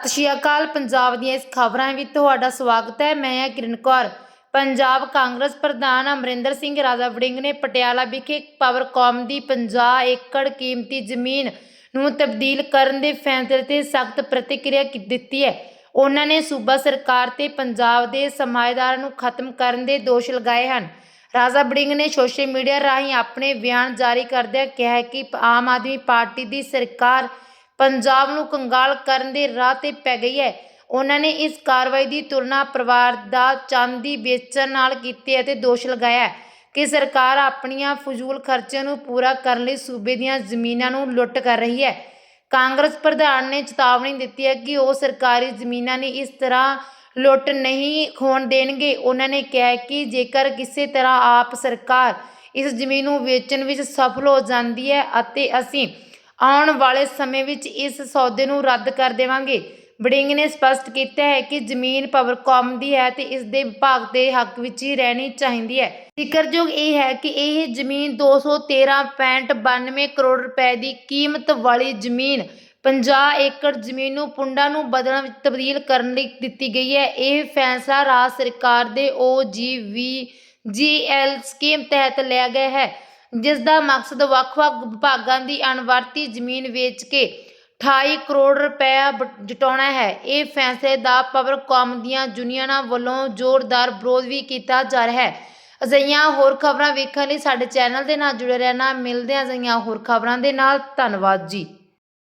ਸਤਿ ਸ਼੍ਰੀ ਅਕਾਲ, ਪੰਜਾਬ ਦੀਆਂ ਇਸ ਖਬਰਾਂ ਵਿੱਚ ਤੁਹਾਡਾ ਸਵਾਗਤ ਹੈ। ਮੈਂ ਹਾਂ ਕਿਰਨ ਕੌਰ। ਪੰਜਾਬ ਕਾਂਗਰਸ ਪ੍ਰਧਾਨ ਅਮਰਿੰਦਰ ਸਿੰਘ, ਰਾਜਾ ਵੜਿੰਗ ਨੇ ਪਟਿਆਲਾ ਵਿਖੇ ਪਾਵਰਕਾਮ ਦੀ 50 ਏਕੜ ਕੀਮਤੀ ਜ਼ਮੀਨ ਨੂੰ ਤਬਦੀਲ ਕਰਨ ਦੇ ਫੈਸਲੇ ਤੇ ਸਖਤ ਪ੍ਰਤੀਕਿਰਿਆ ਦਿੱਤੀ ਹੈ। ਉਹਨਾਂ ਨੇ ਸੂਬਾ ਸਰਕਾਰ ਤੇ ਪੰਜਾਬ ਦੇ ਸਮਾਜਦਾਰਾਂ ਨੂੰ ਖਤਮ ਕਰਨ ਦੇ ਦੋਸ਼ ਲਗਾਏ ਹਨ। ਰਾਜਾ ਵੜਿੰਗ ਨੇ ਸੋਸ਼ਲ ਮੀਡੀਆ ਰਾਹੀਂ ਆਪਣੇ ਬਿਆਨ ਜਾਰੀ ਕਰਦਿਆਂ ਕਿਹਾ ਕਿ ਆਮ ਆਦਮੀ ਪਾਰਟੀ ਦੀ ਸਰਕਾਰ ਪੰਜਾਬ ਨੂੰ ਕੰਗਾਲ ਕਰਨ ਦੇ ਰਾਹ ਤੇ ਪੈ ਗਈ ਹੈ। ਉਹਨਾਂ ਨੇ ਇਸ ਕਾਰਵਾਈ ਦੀ ਤੁਲਨਾ ਪਰਿਵਾਰ ਦਾ ਚਾਂਦੀ ਵੇਚਣ ਨਾਲ ਕੀਤੀ ਅਤੇ ਦੋਸ਼ ਲਗਾਇਆ ਕਿ ਸਰਕਾਰ ਆਪਣੀਆਂ ਫਜ਼ੂਲ ਖਰਚਿਆਂ ਨੂੰ ਪੂਰਾ ਕਰਨ ਲਈ ਸੂਬੇ ਦੀਆਂ ਜ਼ਮੀਨਾਂ ਨੂੰ ਲੁੱਟ ਕਰ ਰਹੀ ਹੈ। ਕਾਂਗਰਸ ਪ੍ਰਧਾਨ ਨੇ ਚੇਤਾਵਨੀ ਦਿੱਤੀ ਹੈ ਕਿ ਉਹ ਸਰਕਾਰੀ ਜ਼ਮੀਨਾਂ ਨੇ ਇਸ ਤਰ੍ਹਾਂ ਲੁੱਟ ਨਹੀਂ ਹੋਣ ਦੇਣਗੇ। ਉਹਨਾਂ ਨੇ ਕਿਹਾ ਕਿ ਜੇਕਰ ਕਿਸੇ ਤਰ੍ਹਾਂ ਆਪ ਸਰਕਾਰ ਇਸ ਜ਼ਮੀਨ ਨੂੰ ਵੇਚਣ ਵਿੱਚ ਸਫਲ ਹੋ ਜਾਂਦੀ ਹੈ ਅਤੇ ਅਸੀਂ ਆਉਣ ਵਾਲੇ ਸਮੇਂ ਵਿੱਚ ਇਸ ਸੌਦੇ ਨੂੰ ਰੱਦ ਕਰ ਦੇਵਾਂਗੇ। ਵੜਿੰਗ ਨੇ ਸਪਸ਼ਟ ਕੀਤਾ ਹੈ ਕਿ ਜ਼ਮੀਨ ਪਾਵਰਕਾਮ ਦੀ ਹੈ ਤੇ ਇਸ ਦੇ ਵਿਭਾਗ ਦੇ ਹੱਕ ਵਿੱਚ ਹੀ ਰਹਿਣੀ ਚਾਹੀਦੀ ਹੈ। ਜ਼ਿਕਰਯੋਗ ਇਹ ਹੈ ਕਿ ਇਹ ਜ਼ਮੀਨ 213.92 ਕਰੋੜ ਰੁਪਏ ਦੀ ਕੀਮਤ ਵਾਲੀ ਜ਼ਮੀਨ 50 ਏਕੜ ਜ਼ਮੀਨ ਨੂੰ ਪੁੰਡਾਂ ਨੂੰ ਬਦਲਣ ਵਿੱਚ ਤਬਦੀਲ ਕਰਨ ਲਈ ਦਿੱਤੀ ਗਈ ਹੈ। ਇਹ ਫੈਸਲਾ ਰਾਜ ਸਰਕਾਰ ਦੇ ਓਜੀਵੀ ਜੀਐਲ ਸਕੀਮ ਤਹਿਤ ਲਿਆ ਗਿਆ ਹੈ। ਜਿਸ ਦਾ ਮਕਸਦ ਵੱਖ-ਵੱਖ ਵਿਭਾਗਾਂ ਦੀ ਅਣਵਰਤੀ ਜ਼ਮੀਨ ਵੇਚ ਕੇ 28 ਕਰੋੜ ਰੁਪਏ ਬ- ਜਟਾਉਣਾ ਹੈ। ਇਹ ਫੈਸਲੇ ਦਾ ਪਾਵਰਕਾਮ ਦੀਆਂ ਯੂਨੀਅਨਾਂ ਵੱਲੋਂ ਜ਼ੋਰਦਾਰ ਵਿਰੋਧ ਵੀ ਕੀਤਾ ਜਾ ਰਿਹਾ ਹੈ। ਅਜਿਹੀਆਂ ਹੋਰ ਖਬਰਾਂ ਵੇਖਣ ਲਈ ਸਾਡੇ ਚੈਨਲ ਦੇ ਨਾਲ ਜੁੜੇ ਰਹਿਣਾ। ਮਿਲਦੇ ਹਾਂ ਅਜਿਹੀਆਂ ਹੋਰ ਖਬਰਾਂ ਦੇ ਨਾਲ। ਧੰਨਵਾਦ ਜੀ।